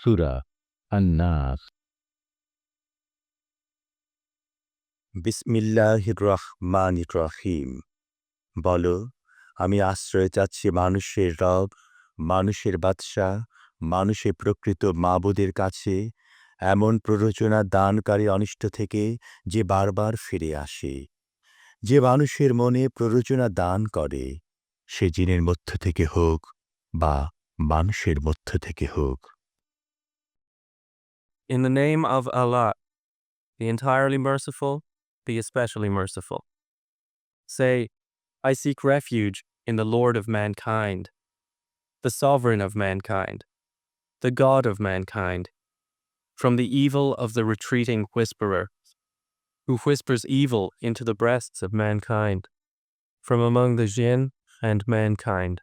সুরা আন্নাস। বিসমিল্লাহির রহমানির রহিম বলো, আমি আশ্রয় চাচ্ছি মানুষের রব, মানুষের বাদশাহ, মানুষের প্রকৃত মাবুদের কাছে, এমন প্ররোচনা দানকারী অনিষ্ট থেকে যে বারবার ফিরে আসে। যে মানুষের মনে প্ররোচনা দান করে, সে জিনের মধ্য থেকে হোক বা মানুষের মধ্য থেকে হোক। In the name of Allah, the entirely merciful, the especially merciful. Say, I seek refuge in the Lord of mankind, the sovereign of mankind, the God of mankind, from the evil of the retreating whisperer, who whispers evil into the breasts of mankind, from among the jinn and mankind.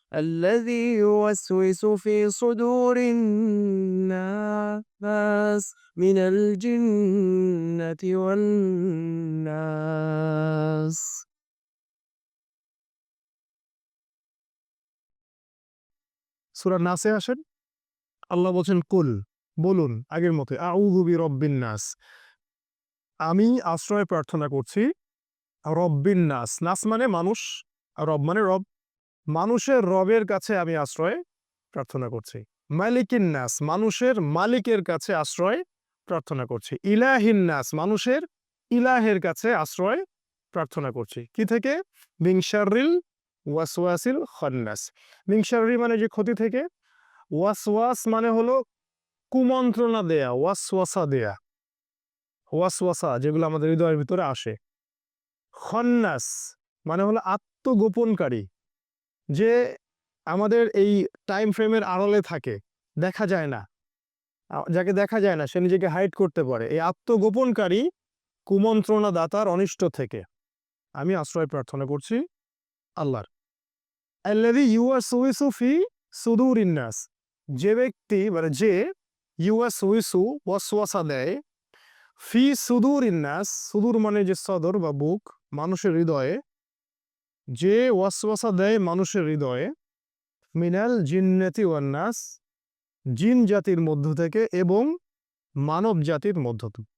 الذي يوسوس في صدور الناس من الجنة والناس সুরা নাসে আসেন আল্লাহ বলছেন কুল বলুন আগের মতে আউযুবি রব্বিন নাস আমি আশ্রয় প্রার্থনা করছি রব্বিন নাস নাস মানে মানুষ আর রব মানে রব মানুষের রবের কাছে আমি আশ্রয় প্রার্থনা করছি। মালিকিন নাস, মানুষের মালিকের কাছে আশ্রয় প্রার্থনা করছি। ইলাহিন নাস, মানুষের ইলাহের কাছে আশ্রয় প্রার্থনা করছি। কি থেকে? বিংশারিল ওয়াসওয়াসিল খন্নাস। মিংসারি মানে যে ক্ষতি থেকে, ওয়াসওয়াস মানে হলো কুমন্ত্রণা দেয়া, ওয়াসওয়াসা দেয়া। ওয়াসওয়াসা যেগুলো আমাদের হৃদয়ের ভিতরে আসে। খন্নাস মানে হলো আত্মগোপনকারী। যে আমাদের এই টাইম ফ্রেমের আড়লে থাকে, দেখা যায় না। যাকে দেখা যায় না, সে নিজেকে হাইড করতে পারে। এই আত্মগোপনকারী কুমন্ত্রণা দাতার অনিষ্ট থেকে। আমি আশ্রয় প্রার্থনা করছি আল্লাহর। আল্লাদি ইউয়া সুইসু ফি সুদুর ইন্নাস যে ব্যক্তি মানে যে ইউয়া সুইসু ওয়াসওয়াসা দেয়, ফি সুদুর ইন্নাস সুদূর মানে যে সদর বা বুক, মানুষের হৃদয়ে যে ওয়াসওয়াসা দেয় মানুষের হৃদয়ে, মিনাল জিন্নাতি ওয়ান্নাস জিন জাতির মধ্য থেকে এবং মানব জাতির মধ্য থেকে